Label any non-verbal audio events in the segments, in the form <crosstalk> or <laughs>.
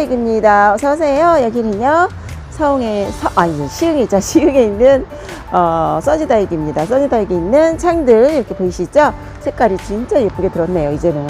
코데라다익입니다. 어서오세요. 여기는요, 서웅에, 서, 아니, 시흥이죠. <laughs> 시흥에 있는, 어, 써지다익입니다. 써지다익에 있는 창들, 이렇게 보이시죠? 색깔이 진짜 예쁘게 들었네요, 이제는.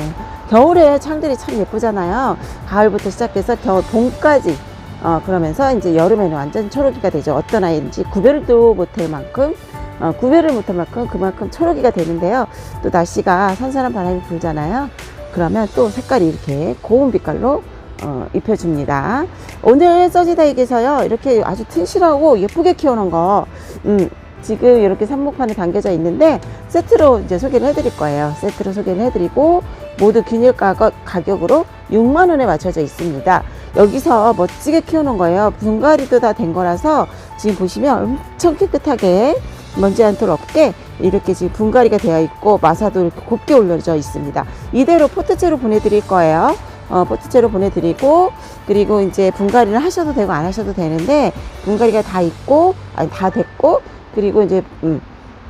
겨울에 창들이 참 예쁘잖아요. 가을부터 시작해서 겨울, 봄까지. 어, 그러면서 이제 여름에는 완전 초록이가 되죠. 어떤 아이인지 구별도 못할 만큼, 어, 구별을 못할 만큼 그만큼 초록이가 되는데요. 또 날씨가 선선한 바람이 불잖아요. 그러면 또 색깔이 이렇게 고운 빛깔로 어, 입혀줍니다. 오늘 써지다익에서요, 이렇게 아주 튼실하고 예쁘게 키워놓은 거, 음, 지금 이렇게 삽목판에 담겨져 있는데, 세트로 이제 소개를 해드릴 거예요. 세트로 소개를 해드리고, 모두 균일 가격, 가격으로 6만 원에 맞춰져 있습니다. 여기서 멋지게 키워놓은 거예요. 분갈이도 다 된 거라서, 지금 보시면 엄청 깨끗하게, 먼지 한톨 없게, 이렇게 지금 분갈이가 되어 있고, 마사도 이렇게 곱게 올려져 있습니다. 이대로 포트째로 보내드릴 거예요. 어, 포트째로 보내드리고 그리고 이제 분갈이를 하셔도 되고 안 하셔도 되는데 분갈이가 다 있고 아니 다 됐고 그리고 이제 음,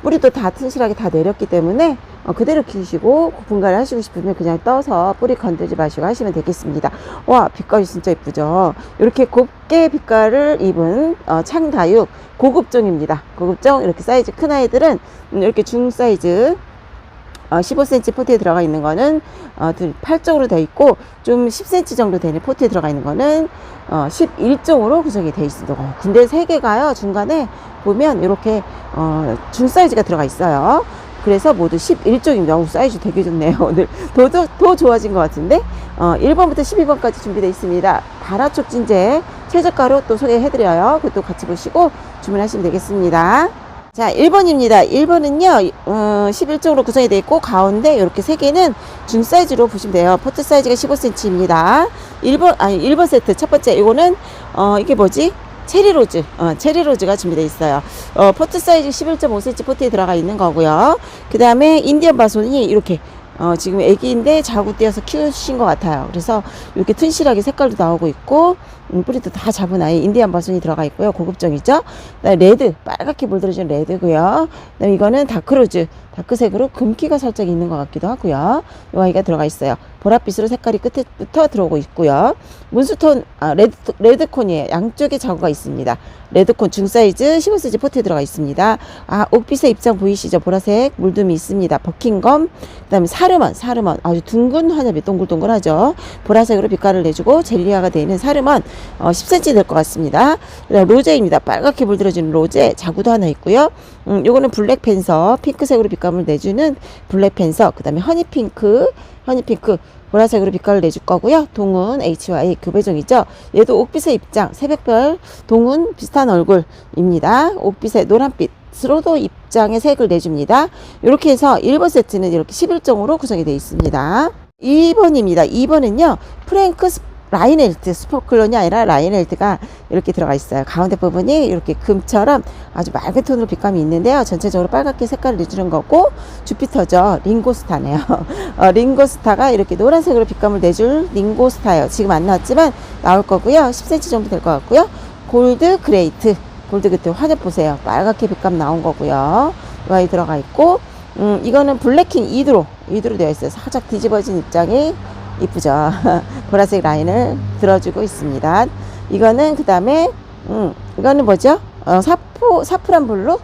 뿌리도 다 튼실하게 다 내렸기 때문에 어, 그대로 키우시고 분갈이 하시고 싶으면 그냥 떠서 뿌리 건들지 마시고 하시면 되겠습니다. 와 빛깔이 진짜 예쁘죠. 이렇게 곱게 빛깔을 입은 어, 창다육 고급종입니다. 고급종 이렇게 사이즈 큰 아이들은 음, 이렇게 중 사이즈 어, 15cm 포트에 들어가 있는 거는 어, 8종으로 되어 있고 좀 10cm 정도 되는 포트에 들어가 있는 거는 어, 11종으로 구성이 되어 있습니다. 어, 근데 세 개가요 중간에 보면 이렇게 어, 중 사이즈가 들어가 있어요. 그래서 모두 11종입니다. 오, 사이즈 되게 좋네요. 오늘 더, 더, 더 좋아진 것 같은데 어, 1번부터 12번까지 준비되어 있습니다. 바라촉진제 최저가로 또 소개해드려요. 그것도 같이 보시고 주문하시면 되겠습니다. 자, 1번입니다. 1번은요, 어, 11종으로 구성이 되어 있고, 가운데 이렇게 세 개는 중 사이즈로 보시면 돼요. 포트 사이즈가 15cm입니다. 1번, 아니, 1번 세트. 첫 번째, 이거는, 어, 이게 뭐지? 체리로즈, 어, 체리로즈가 준비되어 있어요. 어, 포트 사이즈 11.5cm 포트에 들어가 있는 거고요. 그 다음에 인디언 바손이 이렇게, 어, 지금 애기인데 자구 떼어서 키우신 것 같아요. 그래서 이렇게 튼실하게 색깔도 나오고 있고, 음, 뿌리도 다 잡은 아이 인디안 바손이 들어가 있고요. 그다음에 레드, 빨갛게 물들어진 레드고요. 그다음에 이거는 다크로즈, 다크색으로 금기가 살짝 있는 것 같기도 하고요. 이 아이가 들어가 있어요. 보랏빛으로 색깔이 끝에부터 들어오고 있고요. 문스톤, 아, 레드, 레드콘이에요. 양쪽에 자구가 있습니다. 레드콘 중사이즈 15cm 포트에 들어가 있습니다. 아, 옥빛의 입장 보이시죠? 보라색 물둠이 있습니다. 버킹검, 그 다음에 사르먼, 사르먼. 아주 둥근 환엽이 동글동글하죠. 보라색으로 빛깔을 내주고 젤리화가 되어 있는 사르먼, 어, 10cm 될 것 같습니다. 로제입니다. 빨갛게 물들어지는 로제, 자구도 하나 있고요. 음, 요거는 블랙 펜서, 핑크색으로 빛감을 내주는 블랙 펜서, 그 다음에 허니핑크, 허니핑크, 보라색으로 빛깔을 내줄 거고요. 동은 HY 교배종이죠. 얘도 옥빛의 입장, 새벽별 동은 비슷한 얼굴입니다. 옥빛의 노란빛으로도 입장의 색을 내줍니다. 이렇게 해서 1번 세트는 이렇게 11종으로 구성이 되어 있습니다. 2번입니다. 2번은요, 프랭크 스- 라인헬트, 스포클론이 아니라 라인헬트가 이렇게 들어가 있어요. 가운데 부분이 이렇게 금처럼 아주 맑은 톤으로 빛감이 있는데요. 전체적으로 빨갛게 색깔을 내주는 거고, 주피터죠. 링고스타네요. <laughs> 어, 링고스타가 이렇게 노란색으로 빛감을 내줄 링고스타예요. 지금 안 나왔지만 나올 거고요. 10cm 정도 될 것 같고요. 골드 그레이트. 골드 그레이트 화장 보세요. 빨갛게 빛감 나온 거고요. 이 아이 들어가 있고, 음, 이거는 블랙킹 이드로, 이드로 되어 있어요. 살짝 뒤집어진 입장이 이쁘죠. <laughs> 보라색 라인을 들어주고 있습니다. 이거는 그 다음에, 음, 이거는 뭐죠? 어, 사포, 사프란 블루?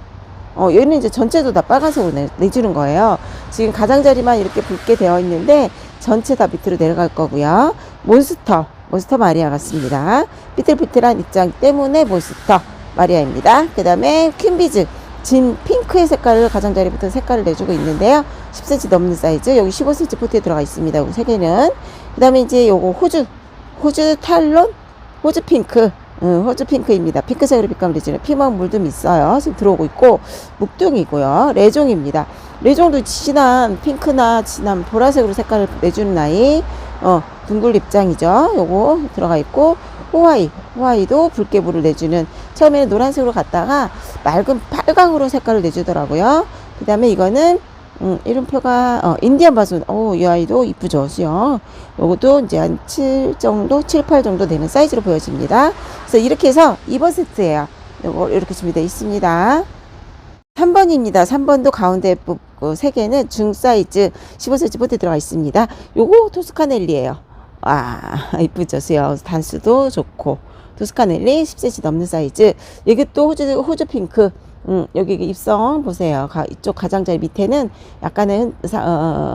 어, 얘는 이제 전체도 다 빨간색으로 내, 내주는 거예요. 지금 가장자리만 이렇게 붉게 되어 있는데 전체 다 밑으로 내려갈 거고요. 몬스터, 몬스터 마리아 같습니다. 삐뚤삐뚤한 입장 때문에 몬스터 마리아입니다. 그 다음에 퀸비즈, 진 핑크의 색깔을 가장자리부터 색깔을 내주고 있는데요. 10cm 넘는 사이즈, 여기 15cm 포트에 들어가 있습니다. 요세 개는. 그 다음에 이제 요거 호주, 호주 탈론, 호주 핑크, 음, 호주 핑크입니다. 핑크색으로 빛감을 내주는 피망 물도 있어요. 지금 들어오고 있고, 묵둥이고요. 레종입니다. 레종도 진한 핑크나 진한 보라색으로 색깔을 내주는 아이, 어, 둥글 입장이죠. 요거 들어가 있고, 호와이, 호와이도 붉게불을 내주는, 처음에는 노란색으로 갔다가 맑은 빨강으로 색깔을 내주더라고요. 그 다음에 이거는 음, 이름표가 어, 인디언 바순. 오, 이 아이도 이쁘죠. 요것도 이제 한 7 정도, 7, 8 정도 되는 사이즈로 보여집니다. 그래서 이렇게 해서 2번 세트예요. 요거 이렇게 준비되어 있습니다. 3번입니다. 3번도 가운데 뽑고 3개는 중 사이즈 15cm 포트 들어가 있습니다. 요거 토스카넬리예요. 아, <laughs> 이쁘죠. 수영 단수도 좋고. 토스카넬리 10cm 넘는 사이즈. 이게 또 호주, 호주 핑크. 음, 여기 입성 보세요. 가, 이쪽 가장자리 밑에는 약간의 사-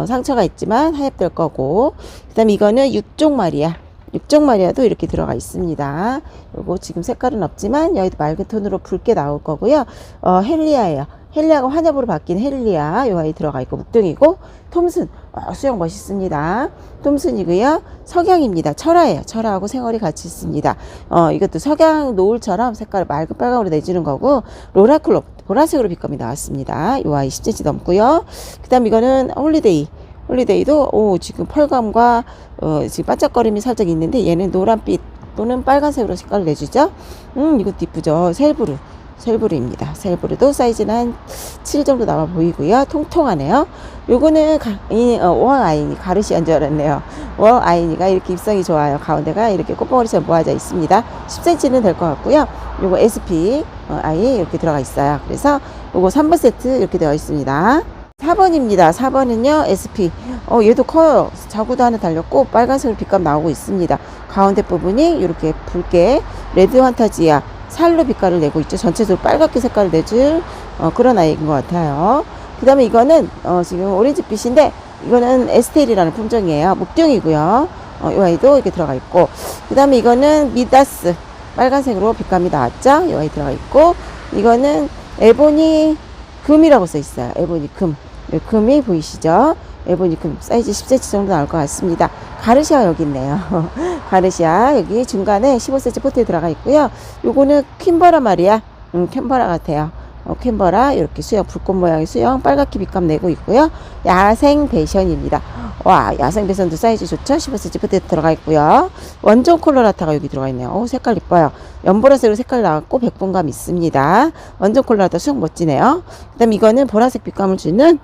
어, 상처가 있지만 하얗될 거고. 그 다음에 이거는 육종 마리아. 육종 마리아도 이렇게 들어가 있습니다. 요거 지금 색깔은 없지만 여기도 맑은 톤으로 붉게 나올 거고요. 어, 헬리아예요. 헬리아가 환엽으로 바뀐 헬리아 요 아이 들어가 있고 묵둥이고 톰슨 어, 수영 멋있습니다. 톰슨이고요. 석양입니다. 철화예요. 철화하고 생얼이 같이 있습니다. 어, 이것도 석양 노을처럼 색깔을 맑은 빨강으로 내주는 거고 로라클롭 보라색으로 빛감이 나왔습니다. 요 아이 10cm 넘고요. 그 다음 이거는 홀리데이 홀리데이도 오 지금 펄감과 어, 지금 반짝거림이 살짝 있는데 얘는 노란빛 또는 빨간색으로 색깔을 내주죠. 음 이것도 이쁘죠. 셀브루 셀브루입니다. 셀브루도 사이즈는 한 7 정도 나와 보이고요. 통통하네요. 요거는 가, 이, 어, 가르시안 줄 알았네요. 월 아이니가 이렇게 입성이 좋아요. 가운데가 이렇게 꽃봉오리처럼 모아져 있습니다. 10cm는 될 것 같고요. 요거 SP 어, 아이 이렇게 들어가 있어요. 그래서 요거 3번 세트 이렇게 되어 있습니다. 4번입니다. 4번은요, SP. 어, 얘도 커요. 자구도 하나 달렸고, 빨간색으로 빛감 나오고 있습니다. 가운데 부분이 이렇게 붉게, 레드 환타지아, 살로 빛깔을 내고 있죠. 전체적으로 빨갛게 색깔을 내줄, 어, 그런 아이인 것 같아요. 그 다음에 이거는, 어, 지금 오렌지빛인데, 이거는 에스텔이라는 품종이에요. 목등이고요. 어, 이 아이도 이렇게 들어가 있고, 그 다음에 이거는 미다스. 빨간색으로 빛감이 나왔죠. 이 아이 들어가 있고, 이거는 에보니 금이라고 써 있어요. 에보니 금. 이 금이 보이시죠? 에보니 금 사이즈 10cm 정도 나올 것 같습니다. 가르시아 여기 있네요. <laughs> 가르시아 여기 중간에 15cm 포트에 들어가 있고요. 요거는 퀸버라 말이야. 음, 캔버라 같아요. 어, 캔버라 이렇게 수영 불꽃 모양의 수영 빨갛게 빛감 내고 있고요. 야생 배션입니다. 와 야생 배선도 사이즈 좋죠? 15cm 포트에 들어가 있고요. 원종 콜로라타가 여기 들어가 있네요. 오 색깔 이뻐요. 연보라색으로 색깔 나왔고 백분감 있습니다. 원종 콜로라타 수영 멋지네요. 그 다음 이거는 보라색 빛감을 주는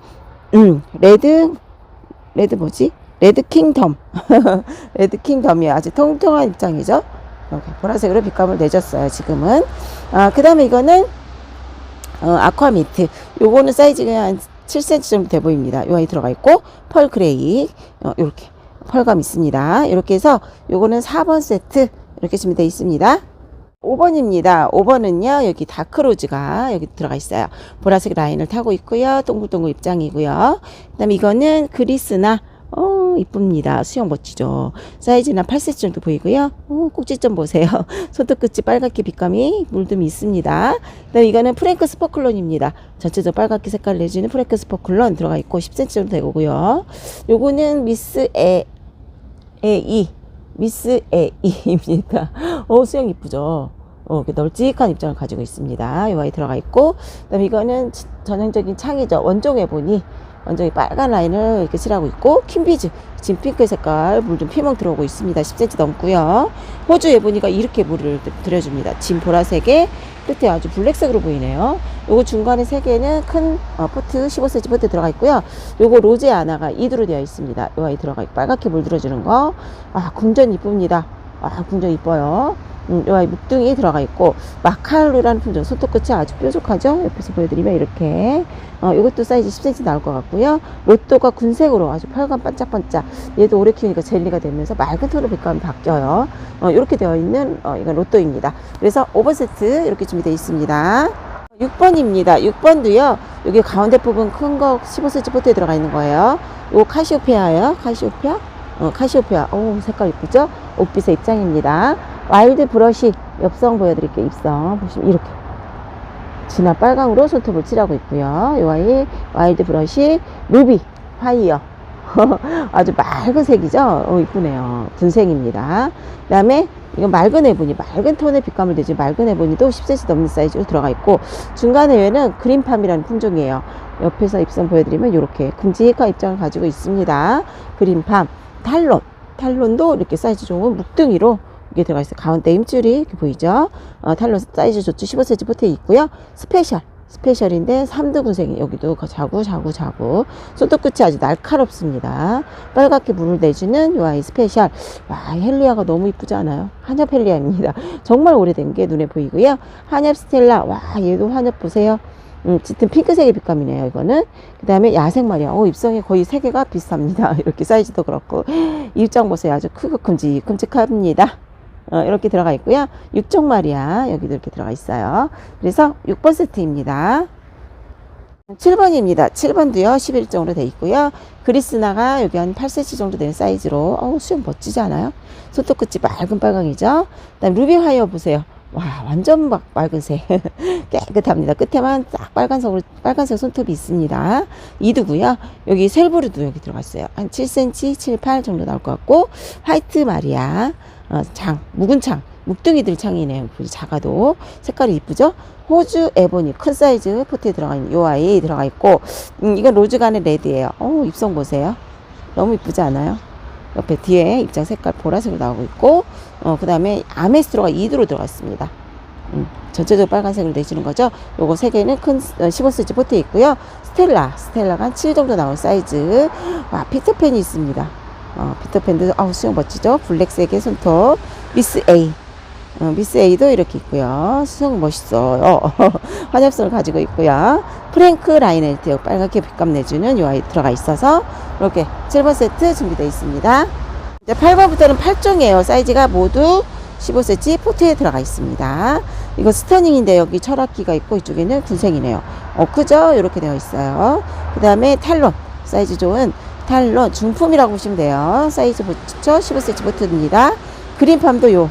음, 레드 레드 뭐지? 레드 킹덤. <laughs> 레드 킹덤이 아주 통통한 입장이죠. 이렇게 보라색으로 빛감을 내줬어요. 지금은. 아, 그 다음에 이거는 어, 아쿠아 미트. 요거는 사이즈가 한 7cm 정도 돼 보입니다. 요 아이 들어가 있고 펄 그레이 어, 요렇게 펄감 있습니다. 이렇게 해서 요거는 4번 세트 이렇게 준비되어 있습니다. 5번입니다. 5번은요, 여기 다크로즈가 여기 들어가 있어요. 보라색 라인을 타고 있고요. 동글동글 입장이고요. 그 다음에 이거는 그리스나, 어, 이쁩니다. 수영 멋지죠. 사이즈는 8cm 정도 보이고요. 어, 꼭지 좀 보세요. <laughs> 손톱 끝이 빨갛게 빛감이 물듦이 있습니다. 그 다음에 이거는 프랭크 스퍼클론입니다. 전체적으로 빨갛게 색깔을 내주는 프랭크 스퍼클론 들어가 있고 10cm 정도 되고요. 요거는 미스 에, 에이. 미스 에이입니다. 어, 수영 이쁘죠? 어, 널찍한 입장을 가지고 있습니다. 이 아이 들어가 있고, 그 다음에 이거는 치- 전형적인 창이죠. 원종에 보니, 원종이 빨간 라인을 이렇게 칠하고 있고, 킴비즈, 지금 핑크 색깔 물 좀 피멍 들어오고 있습니다. 10cm 넘고요. 호주 예보니가 이렇게 물을 드- 들여줍니다. 진 보라색에 끝에 아주 블랙색으로 보이네요. 요거 중간에 세 개는 큰 어, 포트 15cm 포트 들어가 있고요. 요거 로제 아나가 이두로 되어 있습니다. 요 아이 들어가 있고 빨갛게 물 들어주는 거. 아 궁전 이쁩니다. 아 궁전 이뻐요. 아이 묵둥이 들어가 있고 마카루라는 품종 손톱 끝이 아주 뾰족하죠. 옆에서 보여드리면 이렇게 어, 이것도 사이즈 10cm 나올 것 같고요. 로또가 군색으로 아주 빨간 반짝반짝 얘도 오래 키우니까 젤리가 되면서 맑은 톤으로 빛감이 바뀌어요. 어, 이렇게 되어 있는 어, 이건 로또입니다. 그래서 오버 세트 이렇게 준비되어 있습니다. 6번입니다. 6번도요. 여기 가운데 부분 큰 거 15cm 포트에 들어가 있는 거예요. 요 카시오페아예요. 카시오페아? 어, 카시오페아. 오, 색깔 이쁘죠? 옥빛의 입장입니다. 와일드 브러쉬 엽성 보여드릴게요. 입성. 보시면 이렇게. 진한 빨강으로 손톱을 칠하고 있고요. 요 아이 와일드 브러쉬 루비 파이어. <laughs> 아주 맑은 색이죠? 어, 이쁘네요. 분색입니다. 그 다음에 이건 맑은 에보니, 맑은 톤의 빛감을 내준 맑은 에보니도 10cm 넘는 사이즈로 들어가 있고, 중간에 얘는 그린팜이라는 품종이에요. 옆에서 입성 보여드리면 이렇게 큼직한 입장을 가지고 있습니다. 그린팜, 탈론. 탈론도 이렇게 사이즈 좋은 묵둥이로 이게 들어가 있어요. 가운데 힘줄이 이렇게 보이죠? 어, 탈론 사이즈 좋죠? 15cm 포트에 있고요. 스페셜. 스페셜인데 3등 군생이 여기도 그 자구 자구 자구 손톱 끝이 아주 날카롭습니다 빨갛게 물을 내주는 요 아이 스페셜 와 헬리아가 너무 이쁘지 않아요 한엽 헬리아입니다 <laughs> 정말 오래된 게 눈에 보이고요 한엽 스텔라 와 얘도 한엽 보세요 음, 짙은 핑크색의 빛감이네요, 이거는. 그 다음에 야생 말이야. 오, 입성이 거의 세 개가 비슷합니다. <laughs> 이렇게 사이즈도 그렇고. <gasps> 입장 보세요. 아주 크고 큼직, 큼직합니다. 어, 이렇게 들어가 있고요. 육종 말이야. 여기도 이렇게 들어가 있어요. 그래서 6번 세트입니다. 7번입니다. 7번도요, 11종으로 돼 있고요. 그리스나가 여기 한 8cm 정도 되는 사이즈로, 어우, 수영 멋지지 않아요? 손톱 끝이 맑은 빨강이죠? 그 다음 루비 화이어 보세요. 와, 완전 막 맑은색. <laughs> 깨끗합니다. 끝에만 딱 빨간색으로, 빨간색 손톱이 있습니다. 이두고요. 여기 셀브르도 여기 들어가 있어요. 한 7cm, 7, 8 정도 나올 것 같고, 화이트 마리아, 어, 창, 묵은 창. 묵둥이들 창이네요. 작아도. 색깔이 이쁘죠? 호주 에보니 큰 사이즈 포트에 들어가 있는 요 아이 들어가 있고, 음, 이건 로즈간의 레드예요. 어 입성 보세요. 너무 이쁘지 않아요? 옆에 뒤에 입장 색깔 보라색으로 나오고 있고, 어, 그 다음에 아메스트로가 2두로 들어가 있습니다. 음, 전체적으로 빨간색을 내주는 거죠. 요거 세 개는 큰 어, 15cm 포트에 있고요. 스텔라, 스텔라가 한 7 정도 나올 사이즈. 와, 피터팬이 있습니다. 어, 피터팬도, 아우, 수영 멋지죠? 블랙색의 손톱. 미스 A. 어, 미스 A도 이렇게 있고요. 수영 멋있어요. <laughs> 환엽성을 가지고 있고요. 프랭크 라이넬트 빨갛게 빛감 내주는 요 아이 들어가 있어서 이렇게 7번 세트 준비되어 있습니다. 이제 8번부터는 8종이에요. 사이즈가 모두 15cm 포트에 들어가 있습니다. 이거 스터닝인데 여기 철학기가 있고 이쪽에는 군생이네요. 어, 크죠? 이렇게 되어 있어요. 그 다음에 탈론. 사이즈 좋은 탈론 중품이라고 보시면 돼요. 사이즈 보죠? 15cm 포트입니다. 그린팜도 요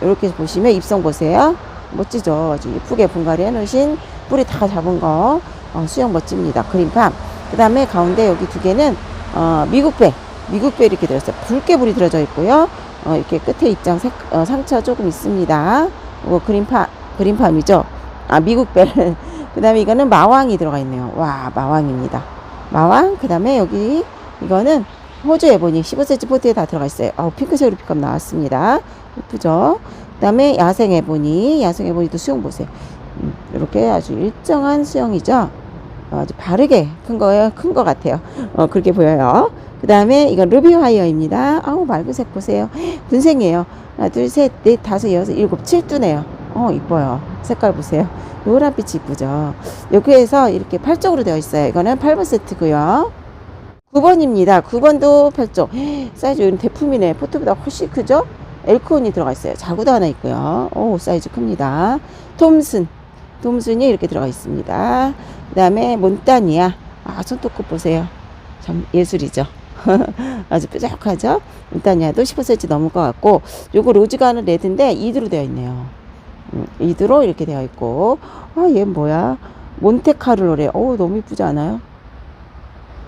이렇게 보시면 입성 보세요. 멋지죠? 아주 예쁘게 분갈이 해놓으신 뿌리 다 잡은 거 어, 수영 멋집니다. 그린팜. 그 다음에 가운데 여기 두 개는 어, 미국배. 미국배 이렇게 들었어요. 붉게 불이 들어져 있고요. 어, 이렇게 끝에 입장 색, 어, 상처 조금 있습니다. 이거 그린팜, 그린팜이죠? 아, 미국배. <laughs> 그 다음에 이거는 마왕이 들어가 있네요. 와, 마왕입니다. 마왕. 그 다음에 여기 이거는 호주 에보니 15cm 포트에 다 들어가 있어요. 어, 핑크색으로 픽업 나왔습니다. 예쁘죠? 그 다음에 야생 에보니, 야생 에보니도 수영 보세요. 음, 이렇게 아주 일정한 수영이죠. 어, 아주 바르게 큰 거예요. 큰 거 같아요. 어, 그렇게 보여요. 그 다음에 이건 루비 화이어입니다. 아우, 맑은색 보세요. <gasps> 분생이에요. 하나, 둘, 셋, 넷, 다섯, 여섯, 일곱, 칠 두네요. 어, 이뻐요. 색깔 보세요. 노란빛이 이쁘죠. 여기에서 이렇게 8쪽으로 되어 있어요. 이거는 8번 세트고요. 9번입니다. 9번도 8쪽. <gasps> 사이즈 요즘 대품이네. 포트보다 훨씬 크죠? 엘코온이 들어가 있어요. 자구도 하나 있고요. 오, 사이즈 큽니다. 톰슨. 톰슨이 이렇게 들어가 있습니다. 그 다음에 몬타니아. 아, 손톱 끝 보세요. 참 예술이죠. <laughs> 아주 뾰족하죠? 몬타니아도 15cm 넘을 것 같고, 요거 로즈가는 레드인데, 이드로 되어 있네요. 음, 이드로 이렇게 되어 있고, 아, 얘 뭐야? 몬테카를로래. 오, 너무 이쁘지 않아요?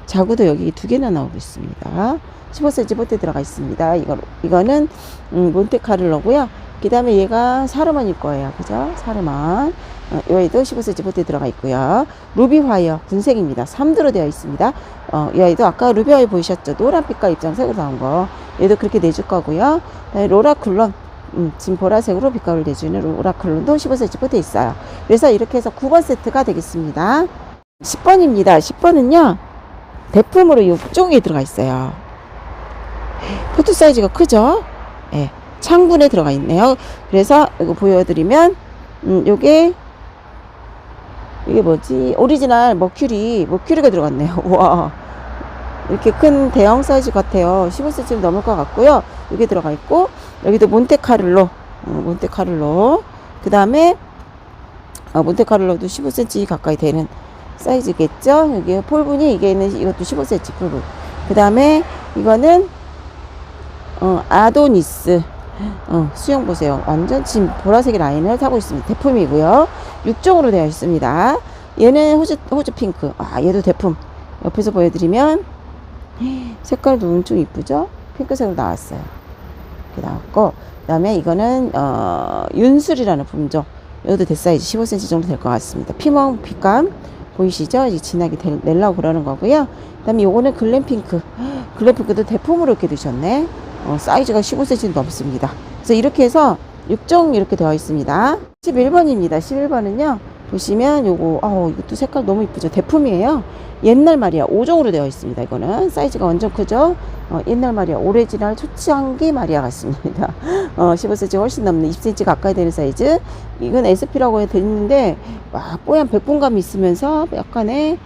자구도 여기 두 개나 나오고 있습니다. 15cm 포트에 들어가 있습니다. 이거, 이거는, 음, 몬테카를로고요. 그 다음에 얘가 사르만일 거예요. 그죠? 사르만. 어, 여기도 15cm 포트에 들어가 있고요. 루비 화이어 군색입니다. 3도로 되어 있습니다. 어, 이 아이도 아까 루비 화이어 보이셨죠? 노란빛깔 입장색으로 나온 거. 얘도 그렇게 내줄 거고요. 로라쿨론. 음, 지금 보라색으로 빛깔을 내주는 로라쿨론도 15cm 포트에 있어요. 그래서 이렇게 해서 9번 세트가 되겠습니다. 10번입니다. 10번은요. 대품으로 이 종이 들어가 있어요. 포트 사이즈가 크죠? 예. 창분에 들어가 있네요. 그래서 이거 보여드리면, 음, 요게, 이게 뭐지? 오리지널 머큐리, 머큐리가 들어갔네요. <laughs> 와. 이렇게 큰 대형 사이즈 같아요. 15cm 넘을 것 같고요. 여기 들어가 있고, 여기도 몬테카를로, 어, 몬테카를로. 그 다음에, 어, 몬테카를로도 15cm 가까이 되는 사이즈겠죠? 여기 폴분이, 이게 있는, 이것도 15cm 폴분. 그 다음에, 이거는, 어, 아도니스. 어, 수영 보세요. 완전 지금 보라색의 라인을 타고 있습니다. 대품이고요. 6종으로 되어 있습니다. 얘는 호주, 호주 핑크. 아, 얘도 대품. 옆에서 보여드리면, 색깔도 엄청 이쁘죠? 핑크색으로 나왔어요. 이렇게 나왔고, 그 다음에 이거는, 어, 윤술이라는 품종. 이것도 대사이즈 15cm 정도 될 것 같습니다. 피멍 빛감. 보이시죠? 이제 진하게 될- 내려고 그러는 거고요. 그 다음에 요거는 글램핑크. <gasps> 글램핑크도 대품으로 이렇게 드셨네. 어, 사이즈가 15cm 넘습니다. 그래서 이렇게 해서 6종 이렇게 되어 있습니다. 11번입니다. 11번은요. 보시면 요거 어 이것도 색깔 너무 이쁘죠? 대품이에요. 옛날 마리아 5종으로 되어 있습니다 이거는. 사이즈가 완전 크죠? 어, 옛날 마리아 오리지널 초창기 마리아 같습니다. <laughs> 어, 15cm 훨씬 넘는 20cm 가까이 되는 사이즈. 이건 SP라고 해 되는데 와 뽀얀 백분감이 있으면서 약간의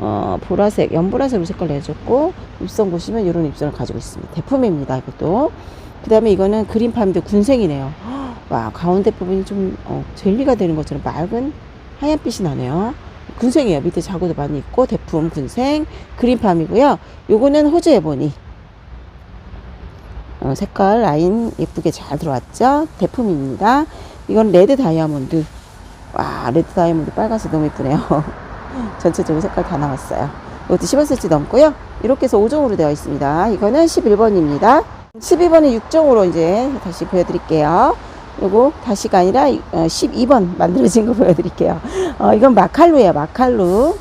어, 보라색 연보라색으로 색깔 내줬고 입선 보시면 이런 입선을 가지고 있습니다. 대품입니다 이것도. 그 다음에 이거는 그린팜인데 군생이네요. <gasps> 와 가운데 부분이 좀 어, 젤리가 되는 것처럼 맑은 하얀빛이 나네요. 군생이에요. 밑에 자구도 많이 있고 대품 군생 그린팜이고요. 요거는 호주 에보니 어, 색깔 라인 예쁘게 잘 들어왔죠. 대품입니다. 이건 레드 다이아몬드. 와 레드 다이아몬드 빨간색 너무 예쁘네요. <laughs> 전체적으로 색깔 다 나왔어요. 이것도 15cm 넘고요. 이렇게 해서 5종으로 되어 있습니다. 이거는 11번입니다. 12번은 6종으로 이제 다시 보여드릴게요. 요거 다시가 아니라 어, 12번 만들어진 거 보여드릴게요. 어, 이건 마칼루예요. 마칼루.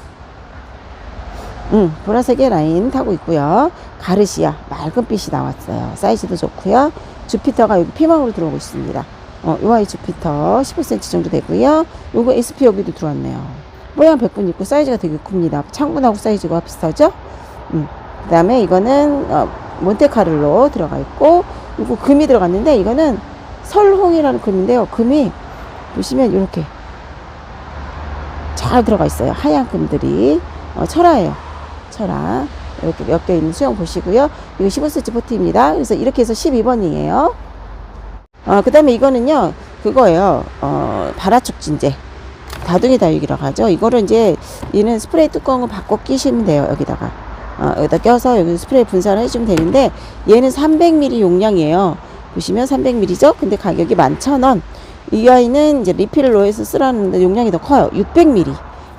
음, 보라색의 라인 타고 있고요. 가르시아 맑은 빛이 나왔어요. 사이즈도 좋고요. 주피터가 여기 피망으로 들어오고 있습니다. 어, 요 아이 주피터 15cm 정도 되고요. 요거 SP 여기도 들어왔네요. 모양 100분 있고 사이즈가 되게 큽니다. 창문하고 사이즈가 비슷하죠? 음. 그 다음에 이거는 어, 몬테카를로 들어가 있고 이거 금이 들어갔는데 이거는 설홍이라는 금인데요. 금이 보시면 이렇게 잘 들어가 있어요. 하얀 금들이 어, 철화예요. 철화 이렇게 몇개 있는 수영 보시고요. 이거 15cm 포트입니다. 그래서 이렇게 해서 12번이에요. 어, 그 다음에 이거는요, 그거예요. 어, 발화축 진제. 다둥이 다육이라고 하죠. 이거를 이제, 얘는 스프레이 뚜껑을 바꿔 끼시면 돼요. 여기다가. 어, 여기다 껴서 여기 스프레이 분산을 해주면 되는데, 얘는 300ml 용량이에요. 보시면 300ml죠? 근데 가격이 11,000원. 이 아이는 이제 리필로 해서 쓰라는데 용량이 더 커요. 600ml.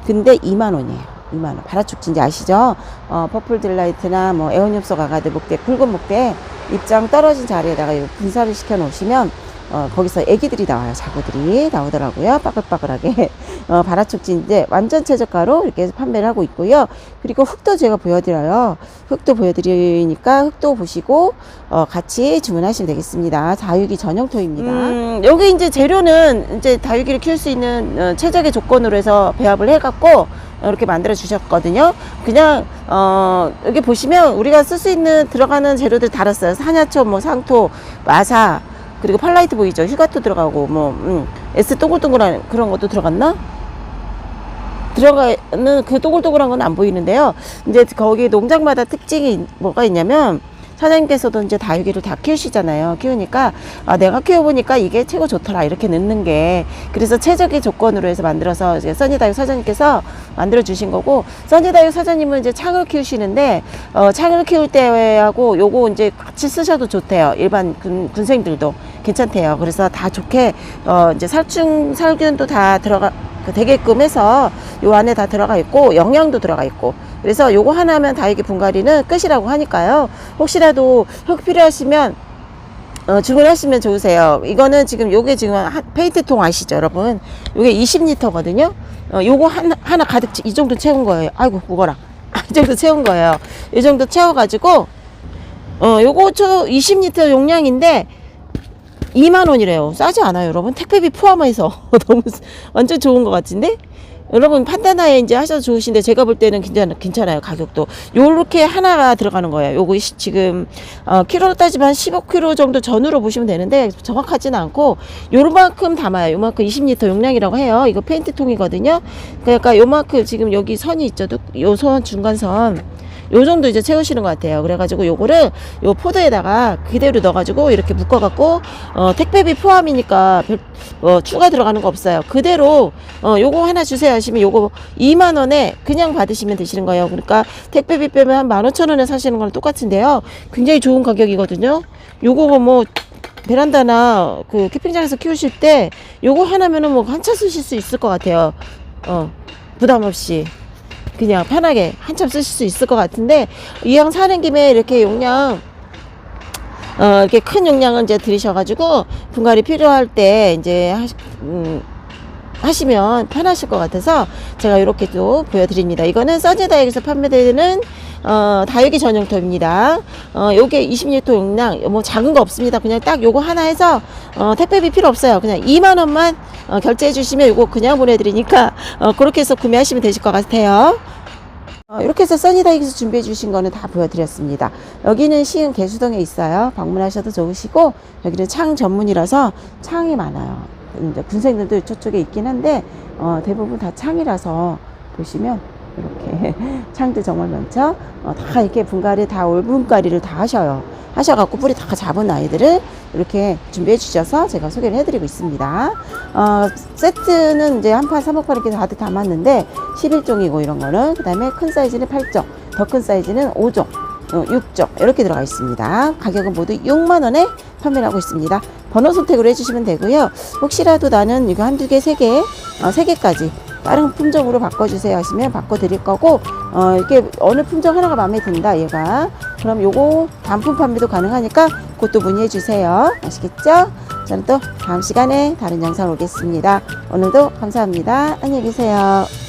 근데 2만 원이에요. 2만원. 발화축 진제 아시죠? 어, 퍼플 딜라이트나 뭐소 가가드 목대, 굵은 목대 입장 떨어진 자리에다가 분사를 시켜 놓으시면 어, 거기서 애기들이 나와요. 자구들이 나오더라고요. 빠글빠글하게. <laughs> 어, 진제 완전 최저가로 이렇게 판매를 하고 있고요. 그리고 흙도 제가 보여드려요. 흙도 보여드리니까 흙도 보시고 어, 같이 주문하시면 되겠습니다. 다육이 전용토입니다. 음, 여기 이제 재료는 이제 다육이를 키울 수 있는 어, 최적의 조건으로 해서 배합을 해갖고 이렇게 만들어 주셨거든요. 그냥 어 여기 보시면 우리가 쓸 수 있는 들어가는 재료들 달았어요. 산야초, 뭐 상토, 마사 그리고 팔라이트 보이죠? 휴가토 들어가고 뭐 음, S 동글동글한 그런 것도 들어갔나? 들어가는 그 동글동글한 건 안 보이는데요. 이제 거기 농장마다 특징이 뭐가 있냐면 사장님께서도 이제 다육이를 다 키우시잖아요. 키우니까 아, 내가 키워보니까 이게 최고 좋더라 이렇게 넣는 게 그래서 최적의 조건으로 해서 만들어서 이제 써니다육 사장님께서 만들어 주신 거고 써니다육 사장님은 이제 창을 키우시는데 어, 창을 키울 때하고 요거 이제 같이 쓰셔도 좋대요. 일반 군, 군생들도 괜찮대요. 그래서 다 좋게 어, 이제 살충 살균도 다 들어가 그 되게끔 해서 요 안에 다 들어가 있고 영양도 들어가 있고. 그래서 요거 하나면 다육이 분갈이는 끝이라고 하니까요. 혹시라도 흙 필요하시면 어, 주문하시면 좋으세요. 이거는 지금 요게 지금 하- 페인트통 아시죠 여러분? 요게 20리터거든요? 어, 요거 하나, 하나 가득 채- 이 정도 채운 거예요. 아이고 무거라. <laughs> 이 정도 채운 거예요. 이 정도 채워가지고 어 요거 저 20리터 용량인데 2만 원이래요. 싸지 않아요, 여러분. 택배비 포함해서. <laughs> 너무 완전 좋은 것 같은데. 여러분 판단하에 이제 하셔도 좋으신데 제가 볼 때는 괜찮, 괜찮아요 가격도. 요렇게 하나가 들어가는 거예요. 요거 시- 지금 어, 키로로 따지면 15kg 정도 전후로 보시면 되는데 정확하지는 않고 요만큼 담아요. 요만큼 20리터 용량이라고 해요. 이거 페인트통이거든요. 그러니까 요만큼 지금 여기 선이 있죠. 요 선 중간선 요 정도 이제 채우시는 것 같아요. 그래가지고 요거를 요 포도에다가 그대로 넣어가지고 이렇게 묶어갖고 어, 택배비 포함이니까 별, 어, 추가 들어가는 거 없어요. 그대로 어, 요거 하나 주세요 하시면 요거 2만 원에 그냥 받으시면 되시는 거예요. 그러니까 택배비 빼면 한 15,000원에 사시는 거랑 똑같은데요. 굉장히 좋은 가격이거든요. 요거 뭐 베란다나 그 캠핑장에서 키우실 때 요거 하나면은 뭐 한참 쓰실 수 있을 것 같아요. 어, 부담 없이. 그냥 편하게 한참 쓰실 수 있을 것 같은데 이왕 사는 김에 이렇게 용량 어 이렇게 큰 용량을 이제 들이셔가지고 분갈이 필요할 때 이제 하시, 음, 하시면 편하실 것 같아서 제가 이렇게 또 보여드립니다. 이거는 써지다육에서 판매되는 어, 다육이 전용토입니다. 어, 요게 20리터 용량, 뭐 작은 거 없습니다. 그냥 딱 요거 하나 해서, 어, 택배비 필요 없어요. 그냥 2만원만 어, 결제해 주시면 요거 그냥 보내드리니까, 어, 그렇게 해서 구매하시면 되실 것 같아요. 어, 이렇게 해서 써니다익에서 준비해 주신 거는 다 보여드렸습니다. 여기는 시흥 개수동에 있어요. 방문하셔도 좋으시고 여기는 창 전문이라서 창이 많아요. 군생들도 저쪽에 있긴 한데 어, 대부분 다 창이라서 보시면 이렇게 창들 정말 많죠. 어, 다 이렇게 분갈이 다 올분갈이를 다 하셔요. 하셔갖고 뿌리 다 잡은 아이들을 이렇게 준비해 주셔서 제가 소개를 해드리고 있습니다. 어, 세트는 이제 한판 3억 판 이렇게 다들 담았는데 11종이고 이런 거는 그 다음에 큰 사이즈는 8종, 더 큰 사이즈는 5종, 어, 6종 이렇게 들어가 있습니다. 가격은 모두 6만 원에 판매를 하고 있습니다. 번호 선택으로 해주시면 되고요. 혹시라도 나는 이거 한두 개, 세 개, 어, 세 개까지 다른 품종으로 바꿔주세요 하시면 바꿔드릴 거고 어, 이렇게 어느 품종 하나가 마음에 든다 얘가. 그럼 요거 단품 판매도 가능하니까 그것도 문의해 주세요. 아시겠죠? 저는 또 다음 시간에 다른 영상 오겠습니다. 오늘도 감사합니다. 안녕히 계세요